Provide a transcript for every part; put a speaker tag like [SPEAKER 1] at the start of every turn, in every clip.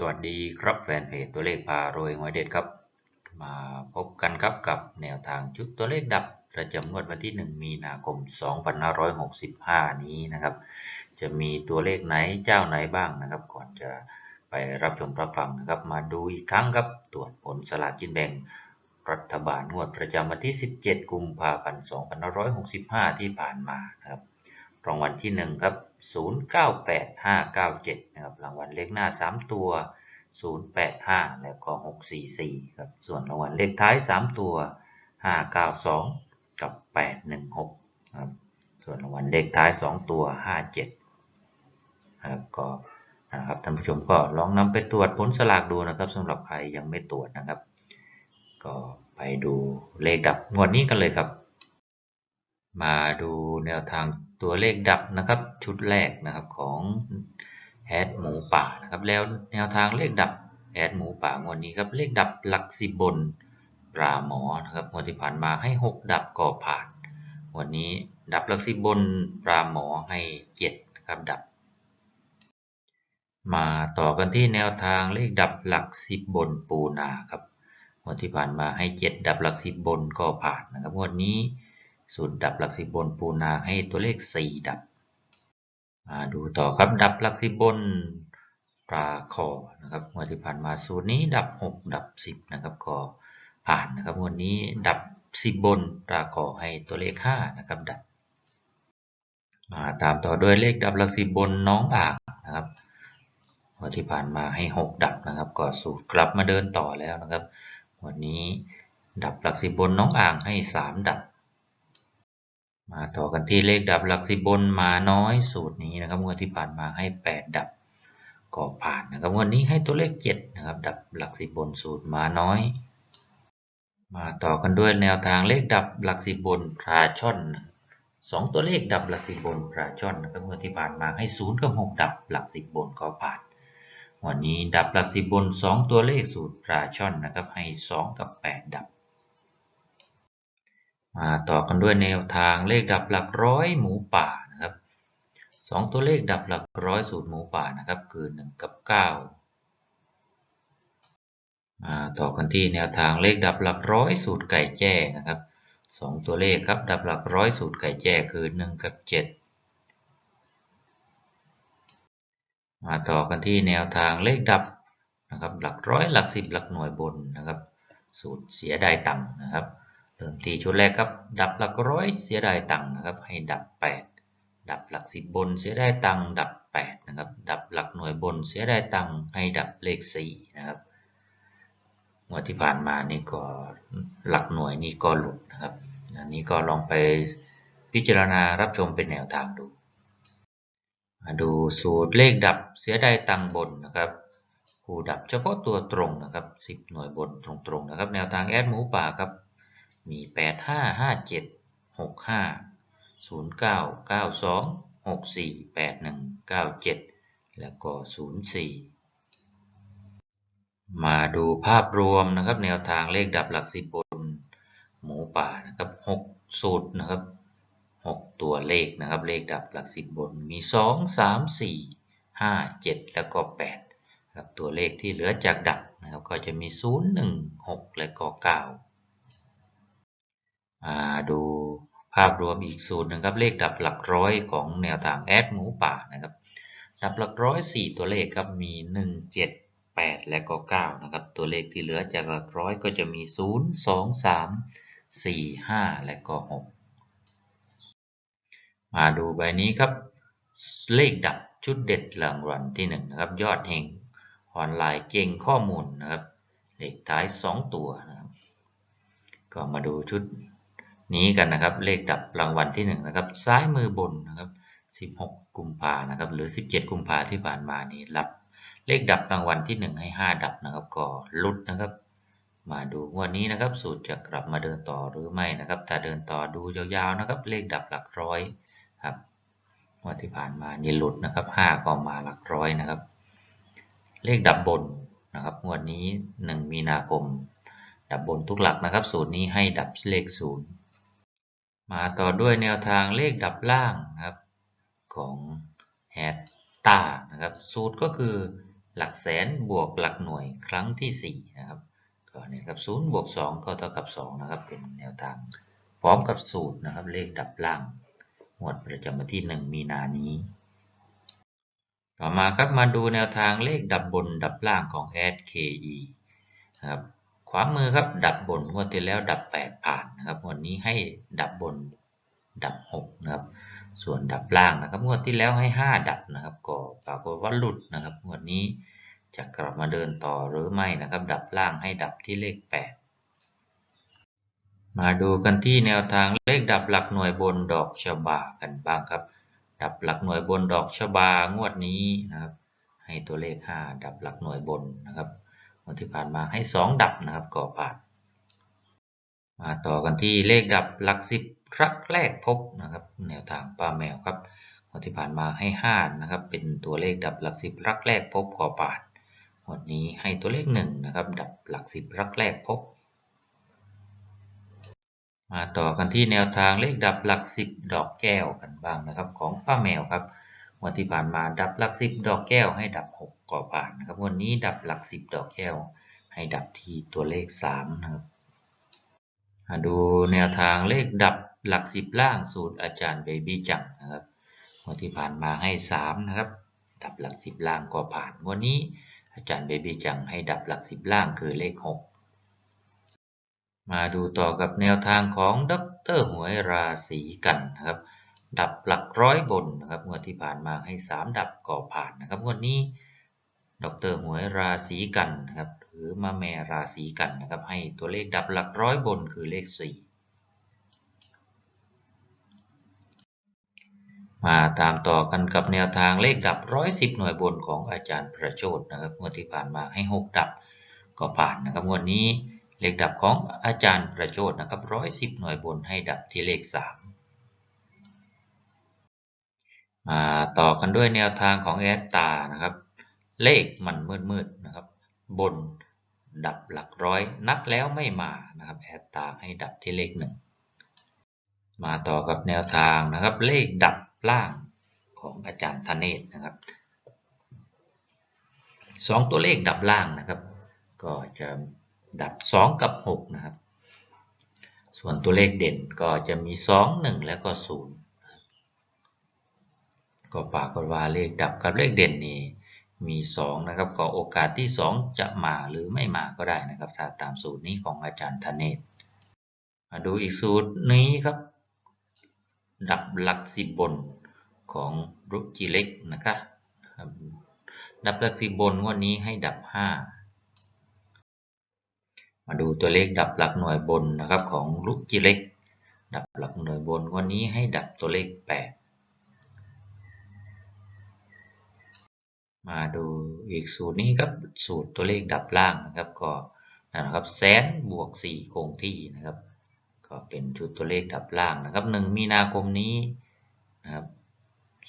[SPEAKER 1] สวัสดีครับแฟนเพจตัวเลขพารวยหวยเด็ดครับ มาพบกันครับกับแนวทางชุดตัวเลขดับ ประจำงวดวันที่ 1 มีนาคม 2565 นี้นะครับ จะมีตัวเลขไหนเจ้าไหนบ้างนะครับ ก่อนจะไปรับชมรับฟังนะครับ มาดูอีกครั้งครับตรวจผลสลากกินแบ่งรัฐบาลงวดประจำวันที่ 17 กุมภาพันธ์ 2565 ที่ผ่านมานะครับ รางวัลที่ 1 ครับ 098597 นะครับ รางวัลเลขหน้า 3 ตัว 085 แล้วก็ 644 ครับ ส่วนรางวัลเลขท้าย 3 ตัว 592 กับ 816 ครับ ส่วนรางวัลเลขท้าย 2 ตัว 57 ครับ ก็นะครับท่านผู้ชมก็ลองนำไปตรวจผลสลากดูนะครับสำหรับใครยังไม่ตรวจนะครับ ก็ไปดูเลขดับงวดนี้กันเลยครับ มาดูแนวทางตัวเลขดับนะครับชุดแรกนะครับของแอดหมูป่านะครับแล้วแนวทางเลขดับแอดหมูป่างวดนี้ครับเลขดับหลักสิบบนปลาหมอนะครับงวดที่ผ่านมาให้หกดับก็ผ่านวันนี้ดับหลักสิบบนปลาหมอให้เจ็ดนะครับดับ มาต่อกันที่แนวทางเลขดับหลักสิบบนปูนาครับงวดที่ผ่านมาให้เจ็ดดับหลักสิบบนก็ผ่านนะครับงวดนี้ สูตรดับหลักสิบบนปูนาให้ตัวเลข 4 ดับมาดูต่อครับดับหลักสิบบนปลาคอนะครับงวดที่ผ่านมาสูตรนี้ดับ 6 ดับ 10นะครับก็ผ่านนะครับงวดนี้ดับ 10 บนปลาคอให้ตัวเลข5นะครับดับมาตามต่อด้วยเลขดับหลักสิบบนน้องอ่างนะครับงวดที่ผ่านมาให้ 6 ดับนะครับก็สูตรกลับมาเดินต่อแล้วนะครับ วันนี้ดับหลักสิบบนน้องอ่างให้ 3 ดับ มาต่อกันที่เลขดับหลักสิบบนมาน้อยสูตรนี้นะครับงวดที่ผ่านมาให้ 8 ดับก็ผ่านนะครับวันนี้ให้ตัวเลข 7 นะครับ ดับหลักสิบบนสูตรมาน้อย มาต่อกันด้วยแนวทางเลขดับหลักสิบบนพราช่อนสองตัวเลขดับหลักสิบบนพราช่อนนะครับงวดที่ผ่านมาให้0กับ6ดับหลักสิบบนก็ผ่านวันนี้ดับหลักสิบบน 2 ตัวเลขสูตรพราช่อนนะครับให้ 2 กับ 8 ดับ มาต่อกันด้วยแนวทางเลขดับหลักร้อยหมูป่านะครับสองตัวเลขดับหลักร้อยสูตรหมูป่านะครับคือ 1 กับ 9 มาต่อกันที่แนวทางเลขดับหลักร้อยสูตรไก่แจ้นะครับสองตัวเลขครับดับหลักร้อยสูตรไก่แจ้คือ 1 กับ 7 มาต่อกันที่แนวทางเลขดับนะครับหลักร้อยหลักสิบหลักหน่วยบนนะครับ สูตรเสียดายตังค์นะครับ เริ่มที่ชุดแรกครับ ดับหลักร้อยเสียดายตังค์นะครับ ให้ดับ 8 ดับหลักสิบบนเสียดายตังค์ดับ8นะครับดับหลักหน่วยบนเสียดายตังค์ให้ดับเลข4นะครับงวดที่ผ่านมานี่ก็หลักหน่วยนี่ก็หลุดนะครับอันนี้ก็ลองไปพิจารณารับชมเป็นแนวทางดูมาดูสูตรเลขดับเสียดายตังค์บนนะครับคู่ดับเฉพาะตัวตรงนะครับ 10 หน่วยบนตรงๆนะครับ แนวทางแอดหมูป่าครับ มี8 5 5 7 6 5 0 9 9 2 6 4 8 1 9 7แล้วก็0 4มาดูภาพรวมนะครับ แนวทางเลขดับหลักสิบบนหมูป่านะครับ6สูตรนะครับ6ตัวเลขนะครับ เลขดับหลักสิบบนมี2 3 4 5 7แล้วก็8ครับตัวเลขที่เหลือจากดับนะครับก็จะมี0 1 6และก็9มา ดูภาพรวมอีกสูตรหนึ่งครับ เลขดับหลักร้อยของแนวทางแอดหมูป่านะครับ ดับหลักร้อยสี่ตัวเลขครับมีหนึ่งเจ็ดแปดและก็เก้านะครับ ตัวเลขที่เหลือจากหลักร้อยก็จะมีศูนย์สองสามสี่ห้าและก็หกมาดูใบนี้ครับ เลขดับชุดเด็ดรางวัลที่หนึ่งนะครับ ยอดเฮงออนไลน์เก่งข้อมูลนะครับ เลขท้ายสองตัวนะครับ ก็มาดูชุด นี้กันนะครับ เลขดับรางวัลที่1นะครับ ซ้ายมือบนนะครับ 16 กุมภานะครับ หรือ 17 กุมภาที่ผ่านมานี้รับ เลขดับรางวัลที่ 1 ให้ 5 ดับนะครับ ก็ลุดนะครับ มาดูวันนี้นะครับ สูตรจะกลับมาเดินต่อหรือไม่นะครับ ถ้าเดินต่อดูยาวๆนะครับ เลขดับหลักร้อยครับวันที่ผ่านมานี่หลุดนะครับ 5 ก็มาหลักร้อยนะครับ เลขดับบนนะครับงวดนี้ 1 มีนาคม ดับบนทุกหลักนะครับ สูตรนี้ให้ดับเลขศูนย์ มาต่อด้วยแนวทางเลขดับล่างนะครับของแฮตตานะครับสูตรก็คือหลักแสนบวกหลักหน่วยครั้งที่4นะครับก็เนี่ยครับศูนย์บวก2ก็เท่ากับ2นะครับเป็นแนวทางพร้อมกับสูตรนะครับเลขดับล่างงวดประจำวันที่ 1 มีนานี้ ต่อมาครับมาดูแนวทางเลขดับบนดับล่างของ SKE นะครับ ขวามือครับดับบนงวดที่แล้วดับ 8 ผ่านนะครับวดนี้ให้ดับบนดับ6นะครับส่วนดับล่างนะครับงวดที่แล้วให้ 5 ดับนะครับ ก็ปรากฏว่าหลุดนะครับงวดนี้จะกลับมาเดินต่อหรือไม่นะครับ ดับล่างให้ดับที่เลข 8 มาดูกันที่แนวทางเลขดับหลักหน่วยบนดอกชบากันบ้างครับ ดับหลักหน่วยบนดอกชบางวดนี้นะครับ ให้ตัวเลข 5 ดับหลักหน่วยบนนะครับ วดที่ผ่านมาให้ 2 ดับนะครับก็ผ่าน มาต่อกันที่เลขดับหลักสิบรักแรกพบนะครับ แนวทางป้าแมวครับงวดที่ผ่านมาให้ 5 นะครับ เป็นตัวเลขดับหลักสิบรักแรกพบก็ผ่านวดนี้ให้ตัวเลข1นะครับ ดับหลักสิบรักแรกพบ มาต่อกันที่แนวทางเลขดับหลักสิบดอกแก้วกันบ้างนะครับ ของป้าแมวครับ วันที่ผ่านมาดับหลักสิบดอกแก้วให้ดับหกก็ผ่านนะครับวันนี้ดับหลักสิบดอกแก้ว ให้ดับที่ตัวเลขสามนะครับมาดูแนวทางเลขดับหลักสิบล่างสูตรอาจารย์เบบี้จังนะครับวันที่ผ่านมาให้สามนะครับดับหลักสิบล่างก็ผ่านวันนี้อาจารย์เบบี้จังให้ดับหลักสิบล่างคือเลขหกมาดูต่อกับแนวทางของดรหวยราศีกันนะครับ ดับหลักร้อยบนนะครับงวดที่ผ่านมาให้ 3 ดับก่อผ่านนะครับงวดนี้ดรหวยราศีกันนะครับหรือมาแม่ราศีกันนะครับ ให้ตัวเลขดับหลักร้อยบนคือเลข 4 มาตามต่อกันกับแนวทางเลขดับร้อยสิบหน่วยบนของอาจารย์ประโชดนะครับงวดที่ผ่านมาให้ 6 ดับก็ผ่านนะครับงวดนี้เลขดับของอาจารย์ประโชดนะครับร้อยสิบหน่วยบนให้ดับที่เลข 3 ต่อกันด้วยแนวทางของแอดตานะครับ เลขมันมืดๆนะครับ บนดับหลักร้อย นัดแล้วไม่มานะครับแอดตาให้ดับที่เลขหนึ่งมาต่อกับแนวทางนะครับ เลขดับล่างของอาจารย์ธเนศนะครับสองตัวเลขดับล่างนะครับ ก็จะดับ 2 กับ 6 นะครับ ส่วนตัวเลขเด่นก็จะมี 2 1 แล้วก็ 0 ก็ปรากฏว่าเลขดับกับเลขเด่นนี่มี 2 นะครับ ก็โอกาสที่ 2 จะมาหรือไม่มาก็ได้นะครับ ถ้าตามสูตรนี้ของอาจารย์ธเนศมาดูอีกสูตรนี้ครับ ดับหลักสิบบนของรุจิเล็กนะครับดับหลักสิบบนวันนี้ให้ดับ 5 มาดูตัวเลขดับหลักหน่วยบนนะครับของลูกจิเล็ก ดับหลักหน่วยบนวันนี้ให้ดับตัวเลข 8 มาดูอีกสูตรนี้ครับสูตรตัวเลขดับล่างนะครับก็นะครับแสนบวก4คงที่นะครับ ก็เป็นชุดตัวเลขดับล่างนะครับ1มีนาคมนี้นะครับ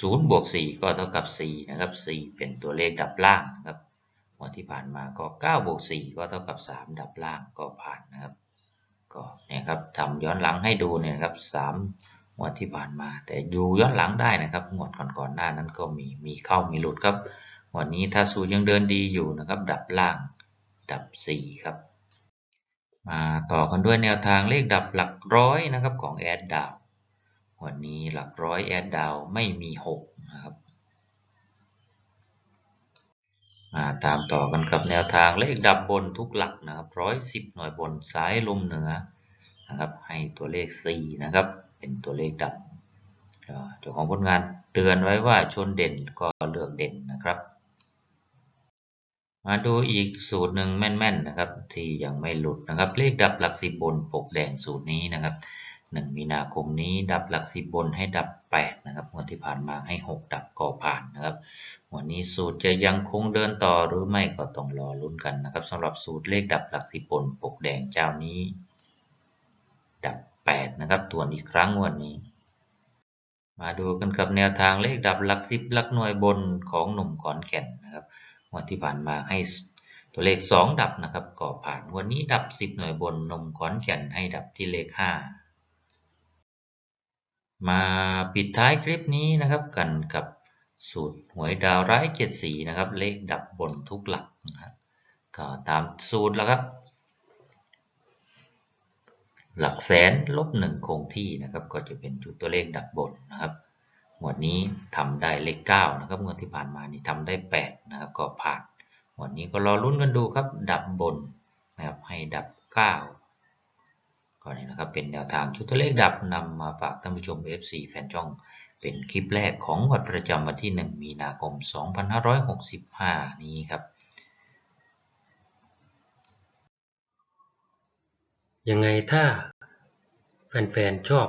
[SPEAKER 1] 0บวก4ก็เท่ากับ4นะครับ4เป็นตัวเลขดับล่างนะครับวันที่ผ่านมาก็9บวก4ก็เท่ากับ3ดับล่างก็ผ่านนะครับก็เนี่ยครับทำย้อนหลังให้ดูเนี่ยครับ3งวดที่ผ่านมา แต่ดูย้อนหลังได้นะครับงวดก่อนๆหน้านั้นก็มีมีเข้ามีหลุดครับ วันนี้ถ้าสูตรยังเดินดีอยู่นะครับ ดับล่าง ดับ 4 ครับ มาต่อกันด้วยแนวทางเลขดับหลักร้อยนะครับของแอดดาว วันนี้หลักร้อยแอดดาวไม่มี 6 นะครับมาตามต่อกันกับแนวทางเลขดับบนทุกหลักนะครับร้อยสิบหน่วยบนซ้ายลมเหนือนะครับ ให้ตัวเลข 4 นะครับ เป็นตัวเลขดับเจ้าของผลงานเตือนไว้ว่าชนเด่นก็เลือกเด่นนะครับ มาดูอีกสูตรหนึ่งแม่นๆนะครับ ที่ยังไม่หลุดนะครับ เลขดับหลักสิบบนปกแดงสูตรนี้นะครับหนึ่งมีนาคมนี้ดับหลักสิบบนให้ดับแปดนะครับงวดที่ผ่านมาให้หกดับก็ผ่านนะครับวันนี้สูตรจะยังคงเดินต่อหรือไม่ก็ต้องรอลุ้นกันนะครับสำหรับสูตรเลขดับหลักสิบบนปกแดงเจ้านี้ ดับแปดนะครับทวนอีกครั้งวันนี้ มาดูกันกับแนวทางเลขดับหลักสิบหลักหน่วยบนของหนุ่มขอนแก่นนะครับ วันที่ผ่านมาให้ตัวเลข 2 ดับนะครับก็ผ่านวันนี้ดับ 10 หน่วยบนนมขอนแก่นให้ดับที่เลข 5 มาปิดท้ายคลิปนี้นะครับกันกับสูตรหวยดาวร้ายเจ็ดสีนะครับเลขดับบนทุกหลักนะครับก็ตามสูตรแล้วครับ หลักแสนลบหนึ่งคงที่นะครับก็จะเป็นจุดตัวเลขดับบนนะครับ งวดนี้ทำได้เลขเก้านะครับงวดที่ผ่านมานี่ทำได้แปดนะครับก็ผ่านงวันนี้ก็รอลุ้นกันดูครับดับบนนะครับให้ดับเก้าก็นี่นะครับเป็นแนวทางชุดตัวเลขดับนำมาฝากท่านผู้ชม FC แฟนช่องเป็นคลิปแรกของวันประจำวันที่ 1 มีนาคม 2565 นี้ครับ
[SPEAKER 2] ยังไงถ้าแฟนๆชอบ